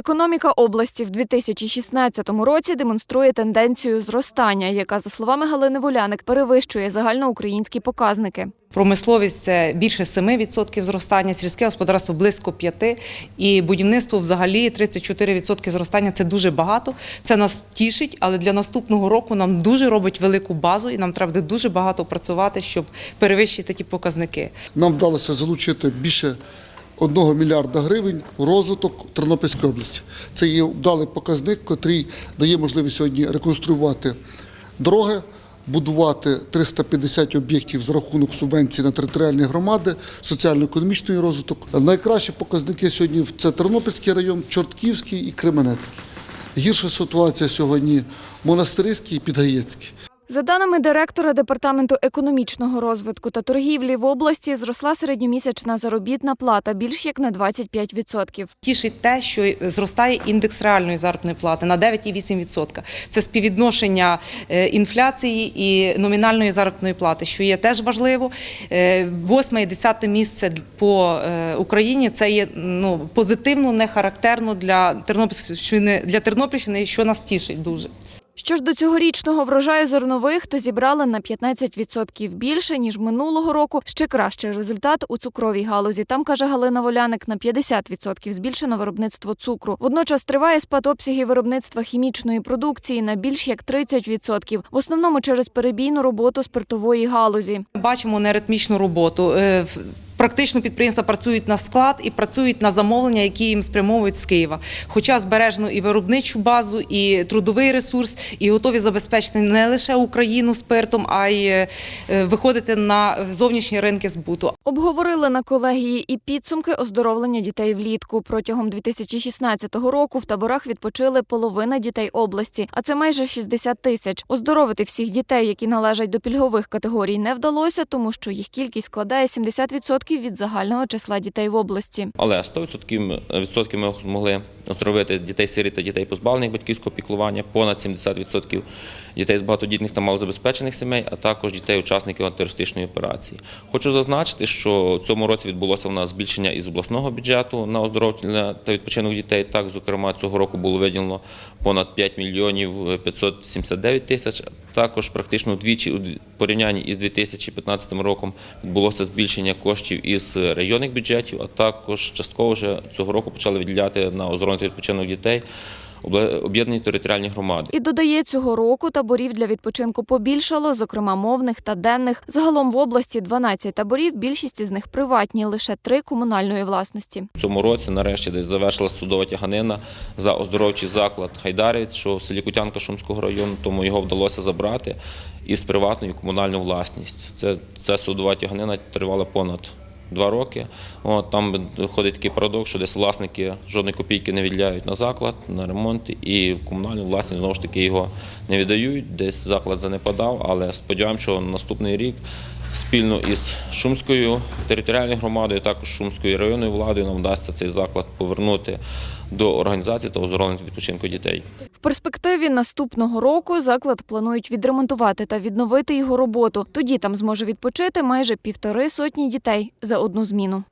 Економіка області в 2016 році демонструє тенденцію зростання, яка, за словами Галини Воляник, перевищує загальноукраїнські показники. Промисловість це більше 7% зростання, сільське господарство близько 5%, і будівництво взагалі 34% зростання це дуже багато. Це нас тішить, але для наступного року нам дуже робить велику базу, і нам треба буде дуже багато працювати, щоб перевищити ті показники. Нам вдалося залучити більше 1 мільярда гривень у розвиток Тернопільської області. Це є вдалий показник, який дає можливість сьогодні реконструювати дороги, будувати 350 об'єктів за рахунок субвенцій на територіальні громади, соціально-економічний розвиток. Найкращі показники сьогодні це Тернопільський район, Чортківський і Кременецький. Гірша ситуація сьогодні Монастирський і Підгаєцький. За даними директора департаменту економічного розвитку та торгівлі в області, зросла середньомісячна заробітна плата більш як на 25%. Тішить те, що зростає індекс реальної заробітної плати на 9,8%. Це співвідношення е, інфляції і номінальної заробітної плати, що є теж важливо. Е, Восьме і десяте місце по е, Україні це є ну, позитивно, не характерно для Тернопільщини, для Тернопільщини, що нас тішить дуже. Що ж до цьогорічного врожаю зернових, то зібрали на 15% більше ніж минулого року. Ще кращий результат у цукровій галузі. Там каже Галина Воляник, на 50% збільшено виробництво цукру. Водночас триває спад обсягів виробництва хімічної продукції на більш як 30%. В основному через перебійну роботу спиртової галузі. Бачимо неритмічну роботу. Практично підприємства працюють на склад і працюють на замовлення, які їм спрямовують з Києва. Хоча збережено і виробничу базу, і трудовий ресурс, і готові забезпечити не лише Україну спиртом, а й е, виходити на зовнішні ринки збуту. Обговорили на колегії і підсумки оздоровлення дітей влітку. Протягом 2016 року в таборах відпочили половина дітей області, а це майже 60 тисяч. Оздоровити всіх дітей, які належать до пільгових категорій, не вдалося, тому що їх кількість складає 70% від загального числа дітей в області. Але 100% відсотків ми змогли оздоровити дітей сиріт та дітей позбавлених батьківського піклування, понад 70% дітей з багатодітних та малозабезпечених сімей, а також дітей учасників антитерористичної операції. Хочу зазначити, що цьому році відбулося в нас збільшення із обласного бюджету на оздоровлення та відпочинок дітей. Так, зокрема, цього року було виділено понад 5 мільйонів 579 тисяч. Також практично вдвічі у порівнянні із 2015 роком відбулося збільшення коштів із районних бюджетів, а також частково вже цього року почали відділяти на оздоровлення відпочинок дітей об'єднані територіальні громади. І додає, цього року таборів для відпочинку побільшало, зокрема мовних та денних. Загалом в області 12 таборів, більшість із них приватні, лише три комунальної власності. В цьому році нарешті десь завершилася судова тяганина за оздоровчий заклад Хайдарівець, що в селі Кутянка Шумського району, тому його вдалося забрати із приватної комунальну власність. Це, ця судова тяганина тривала понад два роки. От, там ходить такий парадокс, що десь власники жодної копійки не відділяють на заклад, на ремонт, і в комунальну власність знову ж таки його не віддають. Десь заклад занепадав, але сподіваємося, що наступний рік спільно із Шумською територіальною громадою, також Шумською районною владою нам вдасться цей заклад повернути до організації та оздоровлення відпочинку дітей. В перспективі наступного року заклад планують відремонтувати та відновити його роботу. Тоді там зможе відпочити майже півтори сотні дітей за одну зміну.